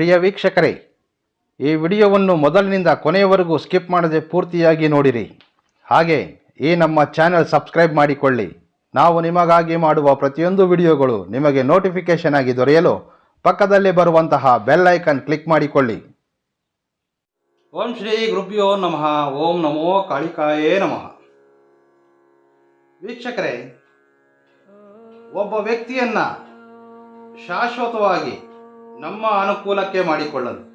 ಪ್ರಿಯ ವೀಕ್ಷಕರೇ, ಈ ವಿಡಿಯೋವನ್ನು ಮೊದಲಿನಿಂದ ಕೊನೆಯವರೆಗೂ ಸ್ಕಿಪ್ ಮಾಡದೆ ಪೂರ್ತಿಯಾಗಿ ನೋಡಿರಿ. ಹಾಗೆ ಈ ನಮ್ಮ ಚಾನೆಲ್ ಸಬ್ಸ್ಕ್ರೈಬ್ ಮಾಡಿಕೊಳ್ಳಿ. ನಾವು ನಿಮಗಾಗಿ ಮಾಡುವ ಪ್ರತಿಯೊಂದು ವಿಡಿಯೋಗಳು ನಿಮಗೆ ನೋಟಿಫಿಕೇಶನ್ ಆಗಿ ದೊರೆಯಲು ಪಕ್ಕದಲ್ಲಿ ಬರುವಂತಹ ಬೆಲ್ ಐಕನ್ ಕ್ಲಿಕ್ ಮಾಡಿಕೊಳ್ಳಿ. ಓಂ ಶ್ರೀ ಗುರುಭ್ಯೋ ನಮಃ. ಓಂ ನಮೋ ಕಾಳಿಕಾಯೇ ನಮಃ. ವೀಕ್ಷಕರೇ, ಒಬ್ಬ ವ್ಯಕ್ತಿಯನ್ನ ಶಾಶ್ವತವಾಗಿ ನಮ್ಮ ಅನುಕೂಲಕ್ಕೆ ಮಾಡಿಕೊಳ್ಳಲು.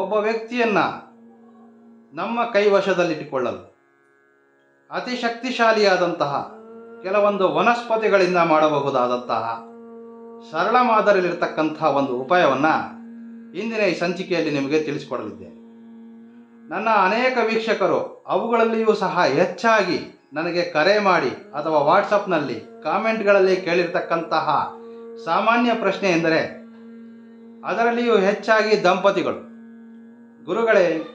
ಒಬ್ಬ ವ್ಯಕ್ತಿಯನ್ನ ನಮ್ಮ ಕೈವಶದಲ್ಲಿಟ್ಟುಕೊಳ್ಳಲು. ಅತಿ ಶಕ್ತಿಶಾಲಿಯಾದಂತಹ ಕೆಲವೊಂದು ವನಸ್ಪತಿಗಳಿಂದ ಮಾಡಬಹುದಾದಂತಹ ಸರಳ ಮಾದರಿಯಲ್ಲಿರ್ತಕ್ಕಂತಹ ಒಂದು ಉಪಾಯವನ್ನು ಇಂದಿನ ಈ ಸಂಚಿಕೆಯಲ್ಲಿ ನಿಮಗೆ ತಿಳಿಸಿಕೊಡಲಿದ್ದೇನೆ. ನನ್ನ ಅನೇಕ ವೀಕ್ಷಕರು ಅವುಗಳಲ್ಲಿಯೂ ಸಹ ಹೆಚ್ಚಾಗಿ ನನಗೆ ಕರೆ ಮಾಡಿ ಅಥವಾ ವಾಟ್ಸಪ್ನಲ್ಲಿ ಕಾಮೆಂಟ್ಗಳಲ್ಲಿ ಕೇಳಿರ್ತಕ್ಕಂತಹ ಸಾಮಾನ್ಯ ಪ್ರಶ್ನೆ ಎಂದರೆ, ಅದರಲ್ಲಿಯೂ ಹೆಚ್ಚಾಗಿ ದಂಪತಿಗಳು. ಗುರುಗಳೇ,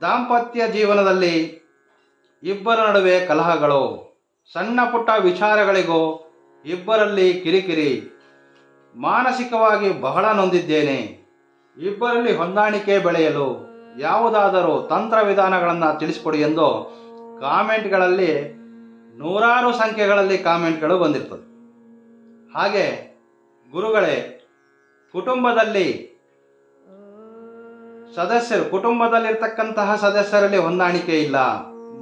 ದಾಂಪತ್ಯ ಜೀವನದಲ್ಲಿ ಇಬ್ಬರ ನಡುವೆ ಕಲಹಗಳು, ಸಣ್ಣ ಪುಟ್ಟ ವಿಚಾರಗಳಿಗೂ ಇಬ್ಬರಲ್ಲಿ ಕಿರಿಕಿರಿ. ಮಾನಸಿಕವಾಗಿ ಬಹಳ ನೊಂದಿದ್ದೇನೆ. ಇಬ್ಬರಲ್ಲಿ ಹೊಂದಾಣಿಕೆ ಬೆಳೆಯಲು ಯಾವುದಾದರೂ ತಂತ್ರ ವಿಧಾನಗಳನ್ನು ತಿಳಿಸಿಕೊಡಿ ಎಂದು ಕಾಮೆಂಟ್ಗಳಲ್ಲಿ ನೂರಾರು ಸಂಖ್ಯೆಗಳಲ್ಲಿ ಕಾಮೆಂಟ್ಗಳು ಬಂದಿರ್ತದೆ. ಹಾಗೆ ಗುರುಗಳೇ, ಕುಟುಂಬದಲ್ಲಿ ಸದಸ್ಯರು, ಕುಟುಂಬದಲ್ಲಿರ್ತಕ್ಕಂತಹ ಸದಸ್ಯರಲ್ಲಿ ಹೊಂದಾಣಿಕೆ ಇಲ್ಲ.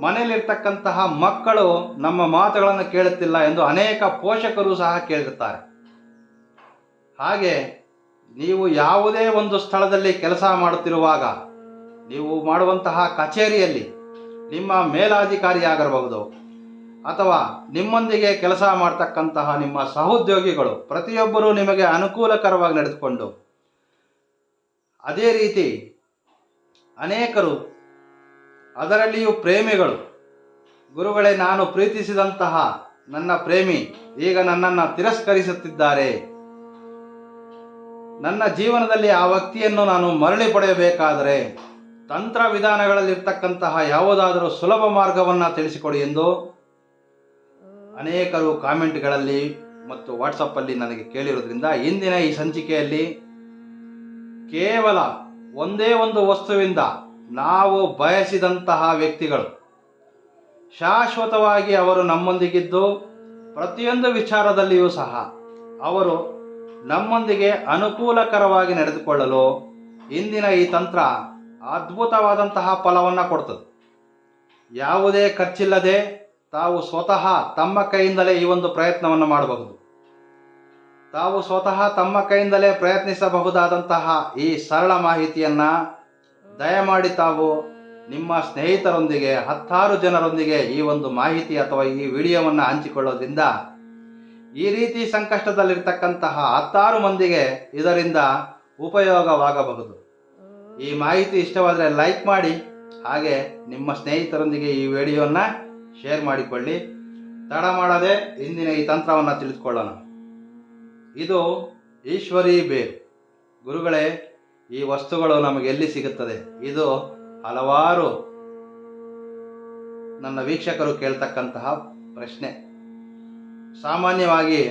ಮನೆಯಲ್ಲಿರ್ತಕ್ಕಂತಹ ಮಕ್ಕಳು ನಮ್ಮ ಮಾತುಗಳನ್ನು ಕೇಳುತ್ತಿಲ್ಲ ಎಂದು ಅನೇಕ ಪೋಷಕರು ಸಹ ಕೇಳಿರುತ್ತಾರೆ. ಹಾಗೆ ನೀವು ಯಾವುದೇ ಒಂದು ಸ್ಥಳದಲ್ಲಿ ಕೆಲಸ ಮಾಡುತ್ತಿರುವಾಗ, ನೀವು ಮಾಡುವಂತಹ ಕಚೇರಿಯಲ್ಲಿ ನಿಮ್ಮ ಮೇಲಾಧಿಕಾರಿಯಾಗಿರಬಹುದು. ಅಥವಾ ನಿಮ್ಮೊಂದಿಗೆ ಕೆಲಸ ಮಾಡ್ತಕ್ಕಂತಹ ನಿಮ್ಮ ಸಹೋದ್ಯೋಗಿಗಳು ಪ್ರತಿಯೊಬ್ಬರೂ ನಿಮಗೆ ಅನುಕೂಲಕರವಾಗಿ ನಡೆದುಕೊಂಡು ಅದೇ ರೀತಿ ಅನೇಕರು ಅದರಲ್ಲಿಯೂ ಪ್ರೇಮಿಗಳು. ಗುರುಗಳೇ, ನಾನು ಪ್ರೀತಿಸಿದಂತಹ ನನ್ನ ಪ್ರೇಮಿ, ಈಗ ನನ್ನನ್ನು ತಿರಸ್ಕರಿಸುತ್ತಿದ್ದಾರೆ. ನನ್ನ ಜೀವನದಲ್ಲಿ ಆ ವ್ಯಕ್ತಿಯನ್ನು ನಾನು ಮರಳಿ ಪಡೆಯಬೇಕಾದರೆ ತಂತ್ರ ವಿಧಾನಗಳಲ್ಲಿರ್ತಕ್ಕಂತಹ ಯಾವುದಾದರೂ ಸುಲಭ ಮಾರ್ಗವನ್ನು ತಿಳಿಸಿಕೊಡಿ ಎಂದು ಅನೇಕರು ಕಾಮೆಂಟ್ಗಳಲ್ಲಿ ಮತ್ತು ವಾಟ್ಸಪ್ಪಲ್ಲಿ ನನಗೆ ಕೇಳಿರೋದ್ರಿಂದ ಇಂದಿನ ಈ ಸಂಚಿಕೆಯಲ್ಲಿ ಕೇವಲ ಒಂದೇ ಒಂದು ವಸ್ತುವಿಂದ ನಾವು ಬಯಸಿದಂತಹ ವ್ಯಕ್ತಿಗಳು, ಶಾಶ್ವತವಾಗಿ ಅವರು ನಮ್ಮೊಂದಿಗಿದ್ದು ಪ್ರತಿಯೊಂದು ವಿಚಾರದಲ್ಲಿಯೂ ಸಹ ಅವರು ನಮ್ಮೊಂದಿಗೆ ಅನುಕೂಲಕರವಾಗಿ ನಡೆದುಕೊಳ್ಳಲು ಇಂದಿನ ಈ ತಂತ್ರ ಅದ್ಭುತವಾದಂತಹ ಫಲವನ್ನು ಕೊಡ್ತದೆ. ಯಾವುದೇ ಖರ್ಚಿಲ್ಲದೆ ತಾವು ಸ್ವತಃ ತಮ್ಮ ಕೈಯಿಂದಲೇ ಈ ಒಂದು ಪ್ರಯತ್ನವನ್ನು ಮಾಡಬಹುದು. ತಾವು ಸ್ವತಃ ತಮ್ಮ ಕೈಯಿಂದಲೇ ಪ್ರಯತ್ನಿಸಬಹುದಾದಂತಹ ಈ ಸರಳ ಮಾಹಿತಿಯನ್ನು ದಯಮಾಡಿ ತಾವು ನಿಮ್ಮ ಸ್ನೇಹಿತರೊಂದಿಗೆ, ಹತ್ತಾರು ಜನರೊಂದಿಗೆ ಈ ಒಂದು ಮಾಹಿತಿ ಅಥವಾ ಈ ವಿಡಿಯೋವನ್ನು ಹಂಚಿಕೊಳ್ಳೋದ್ರಿಂದ ಈ ರೀತಿ ಸಂಕಷ್ಟದಲ್ಲಿರ್ತಕ್ಕಂತಹ ಹತ್ತಾರು ಮಂದಿಗೆ ಇದರಿಂದ ಉಪಯೋಗವಾಗಬಹುದು. ಈ ಮಾಹಿತಿ ಇಷ್ಟವಾದರೆ ಲೈಕ್ ಮಾಡಿ, ಹಾಗೆ ನಿಮ್ಮ ಸ್ನೇಹಿತರೊಂದಿಗೆ ಈ ವಿಡಿಯೋನ ಶೇರ್ ಮಾಡಿಕೊಳ್ಳಿ. ತಡ ಮಾಡದೆ ಇಂದಿನ ಈ ತಂತ್ರವನ್ನು ತಿಳಿದುಕೊಳ್ಳೋಣ. ಇದು ಈಶ್ವರಿ ಬೇರು. ಗುರುಗಳೇ, ಈ ವಸ್ತುಗಳು ನಮಗೆ ಎಲ್ಲಿ ಸಿಗುತ್ತದೆ? ಇದು ಹಲವಾರು ನನ್ನ ವೀಕ್ಷಕರು ಕೇಳ್ತಕ್ಕಂತಹ ಪ್ರಶ್ನೆ. ಸಾಮಾನ್ಯವಾಗಿ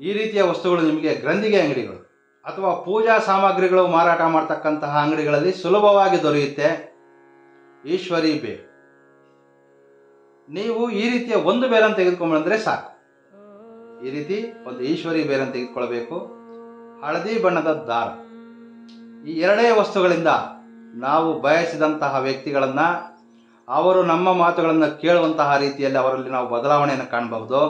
ಈ ರೀತಿಯ ವಸ್ತುಗಳು ನಿಮಗೆ ಗ್ರಂಥಿಗೆ ಅಂಗಡಿಗಳು ಅಥವಾ ಪೂಜಾ ಸಾಮಗ್ರಿಗಳು ಮಾರಾಟ ಮಾಡ್ತಕ್ಕಂತಹ ಅಂಗಡಿಗಳಲ್ಲಿ ಸುಲಭವಾಗಿ ದೊರೆಯುತ್ತೆ ಈಶ್ವರಿ ಬೇ ನೀವು ಈ ರೀತಿಯ ಒಂದು ಬೇರನ್ನು ತೆಗೆದುಕೊಂಡ್ರೆ ಸಾಕು. ಈ ರೀತಿ ಒಂದು ಈಶ್ವರಿ ಬೇರನ್ನು ತೆಗೆದುಕೊಳ್ಬೇಕು ಹಳದಿ ಬಣ್ಣದ ದಾರ. ಈ ಎರಡೇ ವಸ್ತುಗಳಿಂದ ನಾವು ಬಯಸಿದಂತಹ ವ್ಯಕ್ತಿಗಳನ್ನು, ಅವರು ನಮ್ಮ ಮಾತುಗಳನ್ನು ಕೇಳುವಂತಹ ರೀತಿಯಲ್ಲಿ ಅವರಲ್ಲಿ ನಾವು ಬದಲಾವಣೆಯನ್ನು ಕಾಣಬಹುದು.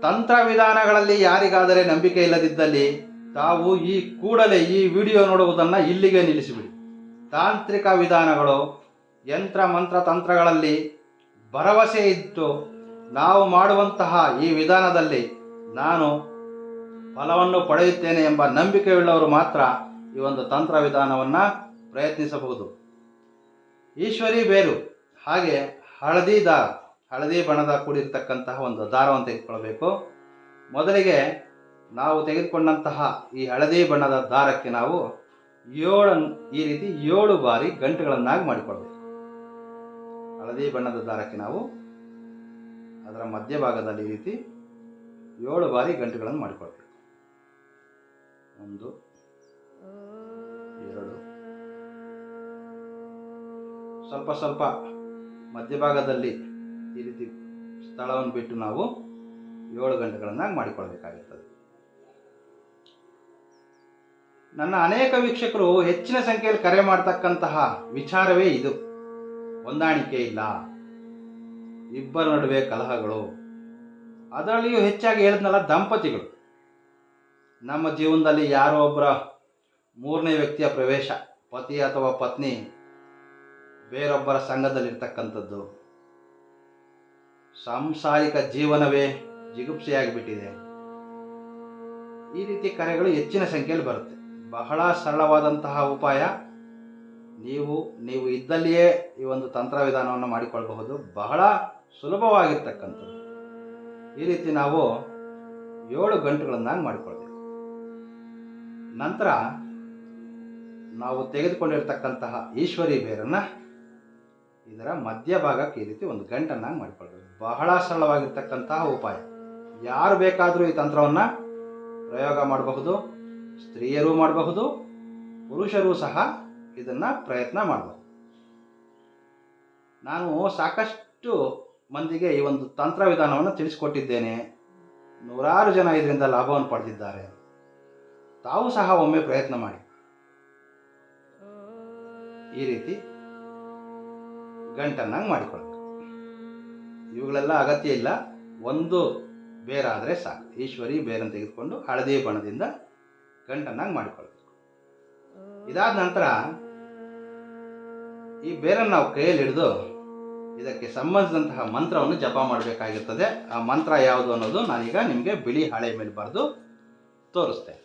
ತಂತ್ರ ವಿಧಾನಗಳಲ್ಲಿ ಯಾರಿಗಾದರೆ ನಂಬಿಕೆ ಇಲ್ಲದಿದ್ದಲ್ಲಿ ತಾವು ಈ ಕೂಡಲೇ ಈ ವಿಡಿಯೋ ನೋಡುವುದನ್ನು ಇಲ್ಲಿಗೆ ನಿಲ್ಲಿಸಿಬಿಡಿ. ತಾಂತ್ರಿಕ ವಿಧಾನಗಳು ಯಂತ್ರ ಮಂತ್ರ ತಂತ್ರಗಳಲ್ಲಿ ಭರವಸೆ ಇದ್ದು ನಾವು ಮಾಡುವಂತಹ ಈ ವಿಧಾನದಲ್ಲಿ ನಾನು ಫಲವನ್ನು ಪಡೆಯುತ್ತೇನೆ ಎಂಬ ನಂಬಿಕೆಯುಳ್ಳವರು ಮಾತ್ರ ಈ ಒಂದು ತಂತ್ರ ವಿಧಾನವನ್ನು ಪ್ರಯತ್ನಿಸಬಹುದು. ಈಶ್ವರಿ ಬೇರು, ಹಾಗೆ ಹಳದಿ ದಾರ, ಹಳದಿ ಬಣ್ಣದ ಕೂಡಿರ್ತಕ್ಕಂತಹ ಒಂದು ದಾರವನ್ನು ತೆಗೆದುಕೊಳ್ಬೇಕು. ಮೊದಲಿಗೆ ನಾವು ತೆಗೆದುಕೊಂಡಂತಹ ಈ ಹಳದಿ ಬಣ್ಣದ ದಾರಕ್ಕೆ ನಾವು ಏಳು, ಈ ರೀತಿ ಏಳು ಬಾರಿ ಗಂಟುಗಳನ್ನಾಗಿ ಮಾಡಿಕೊಳ್ಬೇಕು. ಹಳದಿ ಬಣ್ಣದ ದಾರಕ್ಕೆ ನಾವು ಅದರ ಮಧ್ಯಭಾಗದಲ್ಲಿ ಈ ರೀತಿ ಏಳು ಬಾರಿ ಗಂಟುಗಳನ್ನು ಮಾಡಿಕೊಳ್ಬೇಕು ಒಂದು, ಎರಡು. ಸ್ವಲ್ಪ ಸ್ವಲ್ಪ ಮಧ್ಯಭಾಗದಲ್ಲಿ ಈ ರೀತಿ ಸ್ಥಳವನ್ನು ಬಿಟ್ಟು ನಾವು ಏಳು ಗಂಟೆಗಳನ್ನಾಗಿ ಮಾಡಿಕೊಳ್ಬೇಕಾಗುತ್ತದೆ ನನ್ನ ಅನೇಕ ವೀಕ್ಷಕರು ಹೆಚ್ಚಿನ ಸಂಖ್ಯೆಯಲ್ಲಿ ಕರೆ ಮಾಡ್ತಕ್ಕಂತಹ ವಿಚಾರವೇ ಇದು. ಹೊಂದಾಣಿಕೆ ಇಲ್ಲ. ಇಬ್ಬರ ನಡುವೆ ಕಲಹಗಳು. ಅದರಲ್ಲಿಯೂ ಹೆಚ್ಚಾಗಿ ಹೇಳಿದ್ನಲ್ಲ ದಂಪತಿಗಳು. ನಮ್ಮ ಜೀವನದಲ್ಲಿ ಯಾರೋ ಒಬ್ಬರ ಮೂರನೇ ವ್ಯಕ್ತಿಯ ಪ್ರವೇಶ, ಪತಿ ಅಥವಾ ಪತ್ನಿ, ಬೇರೊಬ್ಬರ ಸಂಘದಲ್ಲಿರ್ತಕ್ಕಂಥದ್ದು. ಸಾಂಸಾರಿಕ ಜೀವನವೇ ಜಿಗುಪ್ಸೆಯಾಗಿಬಿಟ್ಟಿದೆ. ಈ ರೀತಿ ಕರೆಗಳು ಹೆಚ್ಚಿನ ಸಂಖ್ಯೆಯಲ್ಲಿ ಬರುತ್ತೆ. ಬಹಳ ಸರಳವಾದಂತಹ ಉಪಾಯ ನೀವು ನೀವು ಇದ್ದಲ್ಲಿಯೇ ಈ ಒಂದು ತಂತ್ರ ವಿಧಾನವನ್ನು ಮಾಡಿಕೊಳ್ಳಬಹುದು. ಬಹಳ ಸುಲಭವಾಗಿರ್ತಕ್ಕಂಥದ್ದು. ಈ ರೀತಿ ನಾವು ಏಳು ಗಂಟೆಗಳನ್ನಾಗಿ ಮಾಡಿಕೊಳ್ಬೇಕು ನಂತರ ನಾವು ತೆಗೆದುಕೊಂಡಿರ್ತಕ್ಕಂತಹ ಈಶ್ವರಿ ಬೇರನ್ನು ಇದರ ಮಧ್ಯಭಾಗಕ್ಕೆ ಈ ರೀತಿ ಒಂದು ಗಂಟನ್ನಾಗಿ ಮಾಡಿಕೊಳ್ಬೇಕು ಬಹಳ ಸರಳವಾಗಿರ್ತಕ್ಕಂತಹ ಉಪಾಯ. ಯಾರು ಬೇಕಾದರೂ ಈ ತಂತ್ರವನ್ನು ಪ್ರಯೋಗ ಮಾಡಬಹುದು, ಸ್ತ್ರೀಯರು ಮಾಡಬಹುದು, ಪುರುಷರು ಸಹ ಇದನ್ನು ಪ್ರಯತ್ನ ಮಾಡಬೇಕು ನಾನು ಸಾಕಷ್ಟು ಮಂದಿಗೆ ಈ ಒಂದು ತಂತ್ರ ವಿಧಾನವನ್ನು ತಿಳಿಸಿಕೊಟ್ಟಿದ್ದೇನೆ. ನೂರಾರು ಜನ ಇದರಿಂದ ಲಾಭವನ್ನು ಪಡೆದಿದ್ದಾರೆ. ತಾವು ಸಹ ಒಮ್ಮೆ ಪ್ರಯತ್ನ ಮಾಡಿ. ಈ ರೀತಿ ಗಂಟನ್ನಾಗಿ ಮಾಡಿಕೊಳ್ಬೇಕು ಇವುಗಳೆಲ್ಲ ಅಗತ್ಯ ಇಲ್ಲ. ಒಂದು ಬೇರಾದರೆ ಸಾಕು. ಈಶ್ವರಿ ಬೇರನ್ನು ತೆಗೆದುಕೊಂಡು ಹಳದಿ ಬಣ್ಣದಿಂದ ಗಂಟನ್ನಾಗಿ ಮಾಡಿಕೊಳ್ಬೇಕು ಇದಾದ ನಂತರ ಈ ಬೇರನ್ನು ನಾವು ಕೈಯಲ್ಲಿ ಹಿಡಿದು ಇದಕ್ಕೆ ಸಂಬಂಧಿಸಿದಂತಹ ಮಂತ್ರವನ್ನು ಜಪ ಮಾಡಬೇಕಾಗಿರ್ತದೆ. ಆ ಮಂತ್ರ ಯಾವುದು ಅನ್ನೋದು ನಾನೀಗ ನಿಮಗೆ ಬಿಳಿ ಹಾಳೆ ಮೇಲೆ ಬರೆದು ತೋರಿಸ್ತೇನೆ.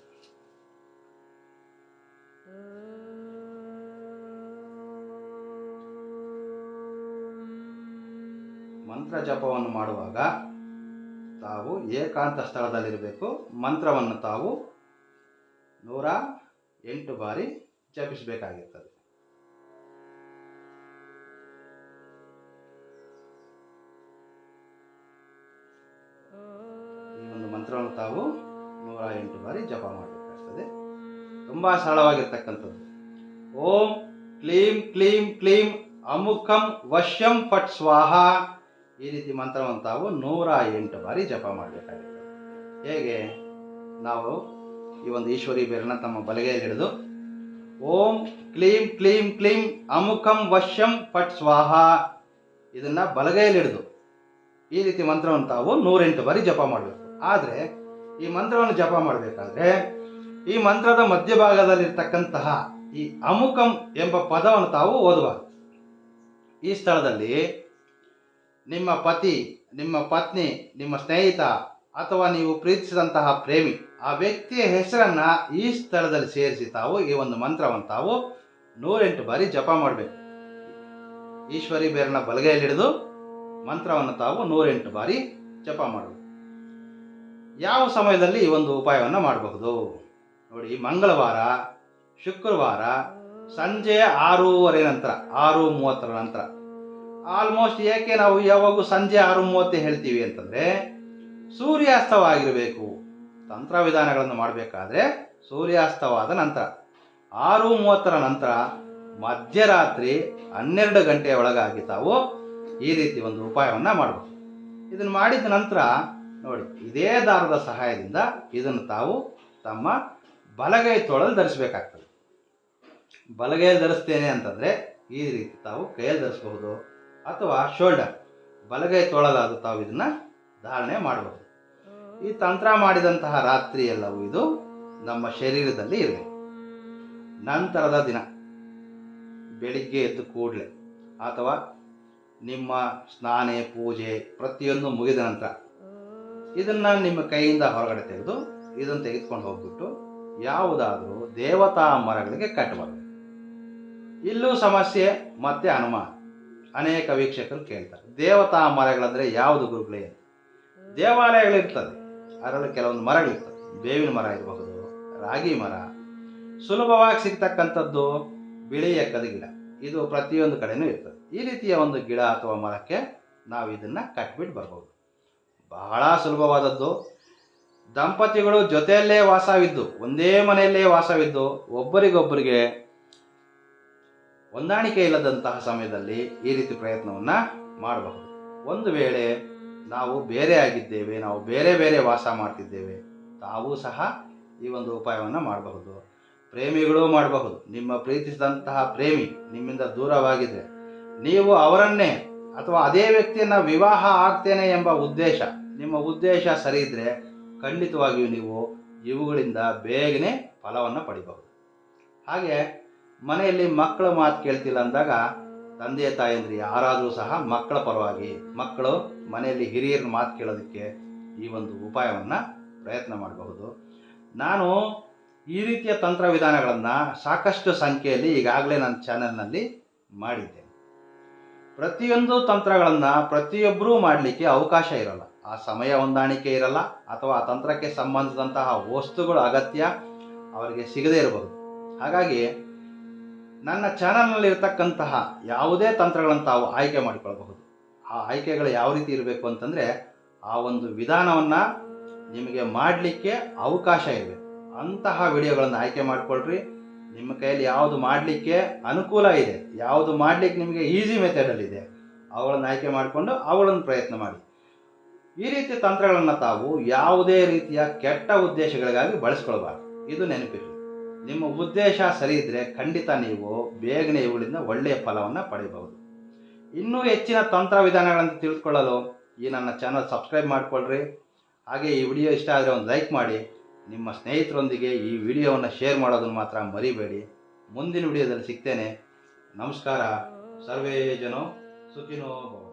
ಮಂತ್ರ ಜಪವನ್ನು ಮಾಡುವಾಗ ತಾವು ಏಕಾಂತ ಸ್ಥಳದಲ್ಲಿರಬೇಕು. ಮಂತ್ರವನ್ನು ತಾವು ನೂರ ಎಂಟು ಬಾರಿ ಜಪಿಸಬೇಕಾಗಿರ್ತದೆ. ಮಂತ್ರವನ್ನು ತಾವು ನೂರ ಎಂಟು ಬಾರಿ ಜಪ ಮಾಡಬೇಕಾಗ್ತದೆ ತುಂಬ ಸರಳವಾಗಿರ್ತಕ್ಕಂಥದ್ದು. ಓಂ ಕ್ಲೀಂ ಕ್ಲೀಂ ಕ್ಲೀಂ ಅಮುಖಂ ವಶ್ಯಂ ಪಟ್ ಸ್ವಾಹ. ಈ ರೀತಿ ಮಂತ್ರವನ್ನು ತಾವು ನೂರ ಎಂಟು ಬಾರಿ ಜಪ ಮಾಡಬೇಕಾಗುತ್ತೆ ಹೇಗೆ? ನಾವು ಈ ಒಂದು ಈಶ್ವರಿ ಬೇರನ್ನ ತಮ್ಮ ಬಲಗೈಯಲ್ಲಿ ಹಿಡಿದು ಓಂ ಕ್ಲೀಂ ಕ್ಲೀಂ ಕ್ಲೀಂ ಅಮುಖಂ ವಶ್ಯಂ ಪಟ್ ಸ್ವಾಹ. ಇದನ್ನು ಬಲಗೈಯಲ್ಲಿ ಹಿಡಿದು ಈ ರೀತಿ ಮಂತ್ರವನ್ನು ತಾವು ನೂರೆಂಟು ಬಾರಿ ಜಪ ಮಾಡಬೇಕು. ಆದರೆ ಈ ಮಂತ್ರವನ್ನು ಜಪ ಮಾಡಬೇಕಾದ್ರೆ ಈ ಮಂತ್ರದ ಮಧ್ಯಭಾಗದಲ್ಲಿರ್ತಕ್ಕಂತಹ ಈ ಅಮುಕಂ ಎಂಬ ಪದವನ್ನು ತಾವು ಓದಬಾರದು. ಈ ಸ್ಥಳದಲ್ಲಿ ನಿಮ್ಮ ಪತಿ, ನಿಮ್ಮ ಪತ್ನಿ, ನಿಮ್ಮ ಸ್ನೇಹಿತ ಅಥವಾ ನೀವು ಪ್ರೀತಿಸಿದಂತಹ ಪ್ರೇಮಿ ಆ ವ್ಯಕ್ತಿಯ ಹೆಸರನ್ನ ಈ ಸ್ಥಳದಲ್ಲಿ ಸೇರಿಸಿ ತಾವು ಈ ಒಂದು ಮಂತ್ರವನ್ನು ತಾವು ನೂರೆಂಟು ಬಾರಿ ಜಪ ಮಾಡಬೇಕು. ಈಶ್ವರಿ ಬೇರನ ಬಲಗೈಯಲ್ಲಿ ಹಿಡಿದು ಮಂತ್ರವನ್ನು ತಾವು ನೂರೆಂಟು ಬಾರಿ ಜಪ ಮಾಡಬೇಕು. ಯಾವ ಸಮಯದಲ್ಲಿ ಈ ಒಂದು ಉಪಾಯವನ್ನು ಮಾಡಬಹುದು? ನೋಡಿ, ಮಂಗಳವಾರ, ಶುಕ್ರವಾರ, ಸಂಜೆ ಆರೂವರೆ ನಂತರ ಆರು ಮೂವತ್ತರ ನಂತರ. ಆಲ್ಮೋಸ್ಟ್ ಏಕೆ ನಾವು ಯಾವಾಗೂ ಸಂಜೆ ಆರು ಮೂವತ್ತೇ ಹೇಳ್ತೀವಿ ಅಂತಂದರೆ, ಸೂರ್ಯಾಸ್ತವಾಗಿರಬೇಕು. ತಂತ್ರ ವಿಧಾನಗಳನ್ನು ಮಾಡಬೇಕಾದ್ರೆ ಸೂರ್ಯಾಸ್ತವಾದ ನಂತರ. ಆರು ಮೂವತ್ತರ ನಂತರ ಮಧ್ಯರಾತ್ರಿ ಹನ್ನೆರಡು ಗಂಟೆಯ ಒಳಗಾಗಿ ತಾವು ಈ ರೀತಿ ಒಂದು ಉಪಾಯವನ್ನು ಮಾಡಬೇಕು ಇದನ್ನು ಮಾಡಿದ ನಂತರ ನೋಡಿ, ಇದೇ ದಾರದ ಸಹಾಯದಿಂದ ಇದನ್ನು ತಾವು ತಮ್ಮ ಬಲಗೈ ತೊಳಲು ಧರಿಸಬೇಕಾಗ್ತದೆ. ಬಲಗೈಯಲ್ಲಿ ಧರಿಸ್ತೇನೆ ಅಂತಂದರೆ ಈ ರೀತಿ ತಾವು ಕೈಯಲ್ಲಿ ಧರಿಸಬಹುದು. ಅಥವಾ ಶೋಲ್ಡರ್ ಬಲಗೈ ತೊಳಲಾದ ತಾವು ಇದನ್ನು ಧಾರಣೆ ಮಾಡಬಹುದು ಈ ತಂತ್ರ ಮಾಡಿದಂತಹ ರಾತ್ರಿ ಎಲ್ಲವೂ ಇದು ನಮ್ಮ ಶರೀರದಲ್ಲಿ ಇರಬೇಕು ನಂತರದ ದಿನ, ಬೆಳಿಗ್ಗೆ ಎದ್ದು ಕೂಡಲೇ, ಅಥವಾ ನಿಮ್ಮ ಸ್ನಾನೆ, ಪೂಜೆ ಪ್ರತಿಯೊಂದು ಮುಗಿದ ನಂತರ ಇದನ್ನು ನಿಮ್ಮ ಕೈಯಿಂದ ಹೊರಗಡೆ ತೆಗೆದು ಇದನ್ನು ತೆಗೆದುಕೊಂಡು ಹೋಗ್ಬಿಟ್ಟು ಯಾವುದಾದರೂ ದೇವತಾ ಮರಗಳಿಗೆ ಕಟ್ಟಬಾರದು ಇಲ್ಲೂ ಸಮಸ್ಯೆ, ಮತ್ತೆ ಅನುಮಾನ. ಅನೇಕ ವೀಕ್ಷಕರು ಕೇಳ್ತಾರೆ, ದೇವತಾ ಮರಗಳಂದರೆ ಯಾವುದು ಗುರುಗಳೇ ದೇವಾಲಯಗಳಿರ್ತದೆ ಅದರಲ್ಲಿ ಕೆಲವೊಂದು ಮರಗಳಿರ್ತದೆ. ಬೇವಿನ ಮರ ಇರಬಹುದು, ರಾಗಿ ಮರ. ಸುಲಭವಾಗಿ ಸಿಗ್ತಕ್ಕಂಥದ್ದು ಬಿಳಿಯ ಕದ ಗಿಡ. ಇದು ಪ್ರತಿಯೊಂದು ಕಡೆನೂ ಇರ್ತದೆ. ಈ ರೀತಿಯ ಒಂದು ಗಿಡ ಅಥವಾ ಮರಕ್ಕೆ ನಾವು ಇದನ್ನು ಕಟ್ಬಿಟ್ಟು ಬರ್ಬೋದು. ಬಹಳ ಸುಲಭವಾದದ್ದು. ದಂಪತಿಗಳು ಜೊತೆಯಲ್ಲೇ ವಾಸವಿದ್ದು, ಒಂದೇ ಮನೆಯಲ್ಲೇ ವಾಸವಿದ್ದು, ಒಬ್ಬರಿಗೊಬ್ಬರಿಗೆ ಹೊಂದಾಣಿಕೆ ಇಲ್ಲದಂತಹ ಸಮಯದಲ್ಲಿ ಈ ರೀತಿ ಪ್ರಯತ್ನವನ್ನು ಮಾಡಬಹುದು. ಒಂದು ವೇಳೆ ನಾವು ಬೇರೆ ಆಗಿದ್ದೇವೆ, ನಾವು ಬೇರೆ ಬೇರೆ ವಾಸ ಮಾಡ್ತಿದ್ದೇವೆ, ತಾವು ಸಹ ಈ ಒಂದು ಉಪಾಯವನ್ನು ಮಾಡಬಹುದು. ಪ್ರೇಮಿಗಳು ಮಾಡಬಹುದು. ನಿಮ್ಮ ಪ್ರೀತಿಸಿದಂತಹ ಪ್ರೇಮಿ ನಿಮ್ಮಿಂದ ದೂರವಾಗಿದೆ ನೀವು ಅವರನ್ನೇ ಅಥವಾ ಅದೇ ವ್ಯಕ್ತಿಯನ್ನು ವಿವಾಹ ಆಗ್ತೇನೆ ಎಂಬ ಉದ್ದೇಶ, ನಿಮ್ಮ ಉದ್ದೇಶ ಸರಿ ಇದ್ದರೆ ಖಂಡಿತವಾಗಿಯೂ ನೀವು ಇವುಗಳಿಂದ ಬೇಗನೆ ಫಲವನ್ನು ಪಡಿಬಹುದು. ಹಾಗೆ ಮನೆಯಲ್ಲಿ ಮಕ್ಕಳ ಮಾತು ಕೇಳ್ತಿಲ್ಲ ಅಂದಾಗ ತಂದೆ ತಾಯಂದ್ರಿ ಯಾರಾದರೂ ಸಹ ಮಕ್ಕಳ ಪರವಾಗಿ, ಮಕ್ಕಳು ಮನೆಯಲ್ಲಿ ಹಿರಿಯರ ಮಾತು ಕೇಳೋದಕ್ಕೆ ಈ ಒಂದು ಉಪಾಯವನ್ನು ಪ್ರಯತ್ನ ಮಾಡಬಹುದು. ನಾನು ಈ ರೀತಿಯ ತಂತ್ರ ವಿಧಾನಗಳನ್ನು ಸಾಕಷ್ಟು ಸಂಖ್ಯೆಯಲ್ಲಿ ಈಗಾಗಲೇ ನನ್ನ ಚಾನೆಲ್ನಲ್ಲಿ ಮಾಡಿದ್ದೇನೆ. ಪ್ರತಿಯೊಂದು ತಂತ್ರಗಳನ್ನು ಪ್ರತಿಯೊಬ್ಬರೂ ಮಾಡಲಿಕ್ಕೆ ಅವಕಾಶ ಇರಲ್ಲ. ಆ ಸಮಯ ಹೊಂದಾಣಿಕೆ ಇರಲ್ಲ ಅಥವಾ ಆ ತಂತ್ರಕ್ಕೆ ಸಂಬಂಧಿಸಿದಂತಹ ವಸ್ತುಗಳು ಅಗತ್ಯ ಅವರಿಗೆ ಸಿಗದೇ ಇರಬಹುದು ಹಾಗಾಗಿ ನನ್ನ ಚಾನಲ್ನಲ್ಲಿ ಇರತಕ್ಕಂತಹ ಯಾವುದೇ ತಂತ್ರಗಳನ್ನು ತಾವು ಆಯ್ಕೆ ಮಾಡಿಕೊಳ್ಳಬಹುದು ಆ ಆಯ್ಕೆಗಳು ಯಾವ ರೀತಿ ಇರಬೇಕು ಅಂತಂದರೆ ಆ ಒಂದು ವಿಧಾನವನ್ನು ನಿಮಗೆ ಮಾಡಲಿಕ್ಕೆ ಅವಕಾಶ ಇರಬೇಕು. ಅಂತಹ ವಿಡಿಯೋಗಳನ್ನು ಆಯ್ಕೆ ಮಾಡಿಕೊಳ್ಳ್ರಿ ನಿಮ್ಮ ಕೈಯಲ್ಲಿ ಯಾವುದು ಮಾಡಲಿಕ್ಕೆ ಅನುಕೂಲ ಇದೆ, ಯಾವುದು ಮಾಡಲಿಕ್ಕೆ ನಿಮಗೆ ಈಸಿ ಮೆಥಡಲ್ಲಿದೆ ಅವುಗಳನ್ನು ಆಯ್ಕೆ ಮಾಡಿಕೊಂಡು ಅವುಗಳನ್ನು ಪ್ರಯತ್ನ ಮಾಡಿ. ಈ ರೀತಿಯ ತಂತ್ರಗಳನ್ನು ತಾವು ಯಾವುದೇ ರೀತಿಯ ಕೆಟ್ಟ ಉದ್ದೇಶಗಳಿಗಾಗಿ ಬಳಸ್ಕೊಳ್ಬಾರ್ದು. ಇದು ನೆನಪಿರಲಿ. ನಿಮ್ಮ ಉದ್ದೇಶ ಸರಿ ಇದ್ದರೆ ಖಂಡಿತ ನೀವು ಬೇಗನೆ ಇವುಗಳಿಂದ ಒಳ್ಳೆಯ ಫಲವನ್ನು ಪಡೆಯಬಹುದು. ಇನ್ನೂ ಹೆಚ್ಚಿನ ತಂತ್ರ ವಿಧಾನಗಳನ್ನು ತಿಳಿದುಕೊಳ್ಳಲು ಈ ನನ್ನ ಚಾನಲ್ ಸಬ್ಸ್ಕ್ರೈಬ್ ಮಾಡಿಕೊಳ್ಳ್ರಿ ಹಾಗೆ ಈ ವಿಡಿಯೋ ಇಷ್ಟ ಆದರೆ ಒಂದು ಲೈಕ್ ಮಾಡಿ. ನಿಮ್ಮ ಸ್ನೇಹಿತರೊಂದಿಗೆ ಈ ವಿಡಿಯೋವನ್ನು ಶೇರ್ ಮಾಡೋದನ್ನು ಮಾತ್ರ ಮರಿಬೇಡಿ. ಮುಂದಿನ ವಿಡಿಯೋದಲ್ಲಿ ಸಿಗ್ತೇನೆ. ನಮಸ್ಕಾರ. ಸರ್ವೇ ಜನೋ ಸುಖಿನೋ